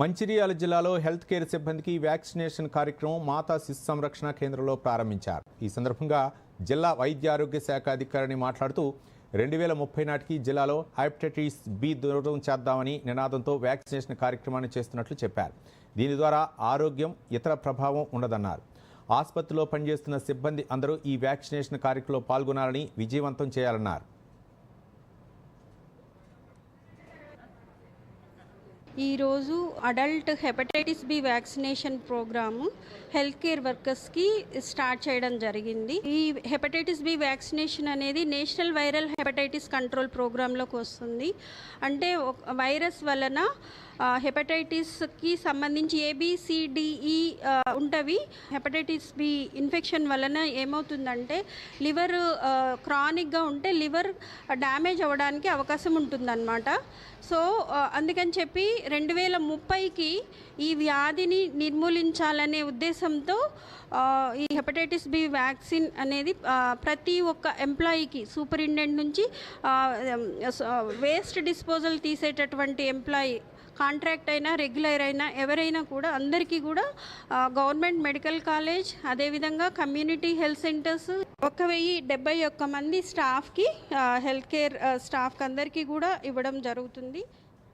మంచిర్యాల జిల్లాలో health care సిబ్బందికి vaccination కార్యక్రమం మాతా శిశు సంరక్షణ కేంద్రంలో ప్రారంభించారు. ఈ సందర్భంగా జిల్లా వైద్య ఆరోగ్య శాఖ అధికారిని మాట్లాడుతూ రెండు వేల ముప్పై నాటికి జిల్లాలో హెపటైటిస్ బి దూరం చేద్దామని నినాదంతో వ్యాక్సినేషన్ కార్యక్రమాన్ని చేస్తున్నట్లు చెప్పారు. దీని ద్వారా ఆరోగ్యం ఇతర ప్రభావం ఉండదన్నారు. ఆసుపత్రిలో పనిచేస్తున్న సిబ్బంది అందరూ ఈ వ్యాక్సినేషన్ కార్యక్రమంలో పాల్గొనాలని విజయవంతం చేయాలన్నారు. ఈరోజు adult hepatitis B vaccination programme health care వర్కర్స్కి start చేయడం జరిగింది. ఈ హెపటైటిస్ బి వ్యాక్సినేషన్ అనేది నేషనల్ వైరల్ హెపటైటిస్ కంట్రోల్ ప్రోగ్రాంలోకి వస్తుంది. అంటే వైరస్ వలన హెపటైటిస్కి సంబంధించి A B C D E ఉంటవి. Hepatitis B infection వలన ఏమవుతుందంటే లివర్ క్రానిక్గా ఉంటే లివర్ డ్యామేజ్ అవ్వడానికి అవకాశం ఉంటుందన్నమాట. సో అందుకని చెప్పి రెండు వేల ముప్పైకి ఈ వ్యాధిని నిర్మూలించాలనే ఉద్దేశంతో ఈ హెపటైటిస్ బి వ్యాక్సిన్ అనేది ప్రతి ఒక్క ఎంప్లాయీకి సూపరింటెండెంట్ నుంచి వేస్ట్ డిస్పోజల్ తీసేటటువంటి ఎంప్లాయీ కాంట్రాక్ట్ అయినా రెగ్యులర్ అయినా ఎవరైనా కూడా అందరికీ కూడా గవర్నమెంట్ మెడికల్ కాలేజ్ అదేవిధంగా కమ్యూనిటీ హెల్త్ సెంటర్స్ ఒక వెయ్యి డెబ్బై ఒక్క మంది స్టాఫ్కి హెల్త్ కేర్ స్టాఫ్కి అందరికీ కూడా ఇవ్వడం జరుగుతుంది.